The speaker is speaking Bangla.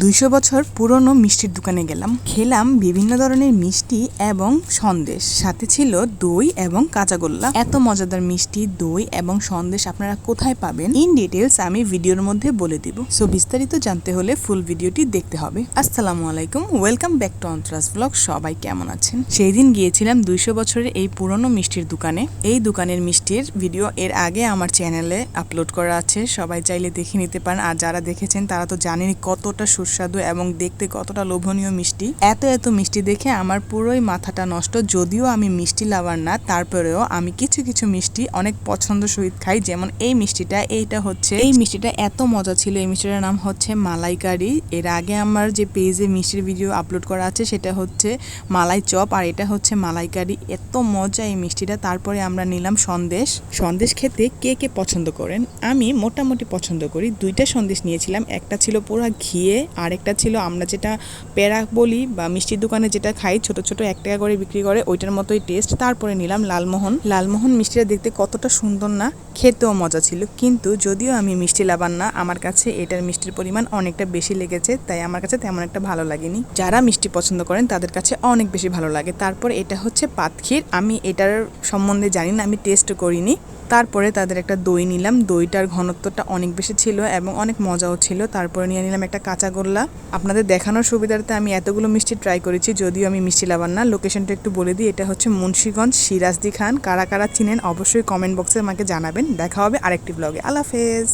দুইশো বছর পুরনো মিষ্টির দোকানে গেলাম। খেলাম বিভিন্ন ধরনের মিষ্টি এবং সন্দেশ। সাথে ছিল দই এবং কাঁচাগোল্লা এত মজাদার মিষ্টি, দই এবং সন্দেশ আপনারা কোথায় পাবেন? ইন ডিটেলস আমি ভিডিওর মধ্যে বলে দিব। সো বিস্তারিত জানতে হলে ফুল ভিডিওটি দেখতে হবে। আসসালামু আলাইকুম। ওয়েলকাম ব্যাক টু অন্ত্রাস ব্লগ সবাই কেমন আছেন? সেই দিন গিয়েছিলাম দুইশো বছরের এই পুরনো মিষ্টির দোকানে। এই দোকানের মিষ্টির ভিডিও এর আগে আমার চ্যানেলে আপলোড করা আছে। সবাই চাইলে দেখে নিতে পারেন। আর যারা দেখেছেন, তারা তো জানেনই কতটা সুস্বাদু এবং দেখতে কতটা লোভনীয় মিষ্টি। এত এত মিষ্টি দেখে আমার পুরোই মাথাটা নষ্ট, যদিও আমি মিষ্টি লাভার না, তারপরেও আমি কিছু কিছু মিষ্টি অনেক পছন্দ সহিত খাই, যেমন এই মিষ্টিটা, এইটা হচ্ছে এই মিষ্টিটা এত মজা ছিল, এই মিষ্টিটার নাম হচ্ছে মালাইকারি। এর আগে আমার যে পেজে মিষ্টির ভিডিও আপলোড করা আছে, সেটা হচ্ছে মালাই চপ, আর এটা হচ্ছে মালাইকারি। এত মজা এই মিষ্টিটা, তারপরে আমরা নিলাম সন্দেশ। সন্দেশ খেতে কে কে পছন্দ করেন? আমি মোটামুটি পছন্দ করি। দুইটা সন্দেশ নিয়েছিলাম, একটা ছিল পুরো ঘিয়ে আর একটা ছিল আমরা যেটা প্যারা বলি বা মিষ্টির দোকানে যেটা খাই, ছোট ছোট এক টাকা করে বিক্রি করে, ওইটার মতোই টেস্ট তারপরে নিলাম লালমোহন। লালমোহন মিষ্টিটা দেখতে কতটা সুন্দর না, খেতেও মজা ছিল। কিন্তু যদিও আমি মিষ্টি লাভার না, আমার কাছে এটার মিষ্টির পরিমাণ অনেকটা বেশি লেগেছে, তাই আমার কাছে তেমন একটা ভালো লাগেনি। যারা মিষ্টি পছন্দ করেন, তাদের কাছে অনেক বেশি ভালো লাগে। তারপর এটা হচ্ছে পাতক্ষীর আমি এটার সম্বন্ধে জানি না, আমি টেস্ট করিনি। তারপরে তাদের একটা দই নিলাম। দইটার ঘনত্বটা অনেক বেশি ছিল এবং অনেক মজাও ছিল। তারপরে নিয়ে নিলাম একটা কাঁচাগোল্লা আপনাদের দেখানোর সুবিধার্থে আমি এতগুলো মিষ্টি ট্রাই করেছি, যদিও আমি মিষ্টি লাভার না। লোকেশনটা একটু বলে দিই, এটা হচ্ছে মুন্সীগঞ্জ সিরাজদি খান। কারা কারা চিনেন অবশ্যই কমেন্ট বক্সে আমাকে জানাবেন। দেখা হবে আরেকটি ব্লগে আল্লাহ হাফেজ।